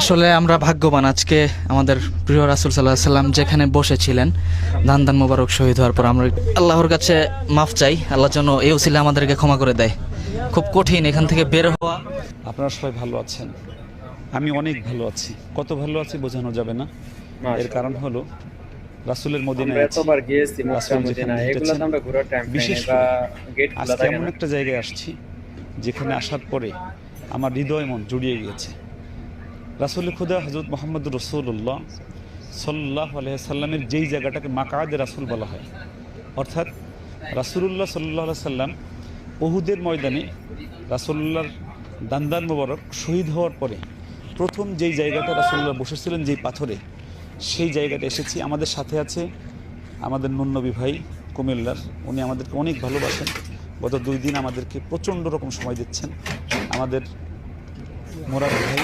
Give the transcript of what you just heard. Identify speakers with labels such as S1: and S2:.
S1: আসলে আমরা ভাগ্যবান আজকে আমাদের প্রিয় রাসুল সাল্লাহ সাল্লাম যেখানে বসেছিলেন দান দান মোবারক শহীদ হওয়ার পর আমরা আল্লাহর কাছে মাফ চাই আল্লাহ যেন এই উসিলে আমাদেরকে ক্ষমা করে দেয়। খুব কঠিন এখান থেকে বের হওয়া।
S2: আপনারা সবাই ভালো আছেন? আমি অনেক ভালো আছি। কত ভালো আছি বোঝানো যাবে না। এর কারণ হলো রাসুলের মদিনায় বিশেষ আজকে এমন একটা জায়গায় আসছি যেখানে আসার পরে আমার হৃদয় মন জুড়িয়ে গিয়েছে। রাসুল খুদা হজরত মোহাম্মদ রসুল্লাহ সাল্লাহ সাল্লামের যেই জায়গাটাকে মাকাদে রাসুল বলা হয়, অর্থাৎ রাসুলুল্লাহ সাল্লাহ সাল্লাম ওহুদের ময়দানে রাসুল্লাহর দান্দান মোবারক শহীদ হওয়ার পরে প্রথম যেই জায়গাটা রাসুল্লাহ বসেছিলেন, যেই পাথরে, সেই জায়গাটা এসেছি। আমাদের সাথে আছে আমাদের নুন্নবী ভাই কুমিল্লার। উনি আমাদেরকে অনেক ভালোবাসেন। গত দুই দিন আমাদেরকে প্রচণ্ড রকম সময় দিচ্ছেন। আমাদের মোরাদ ভাই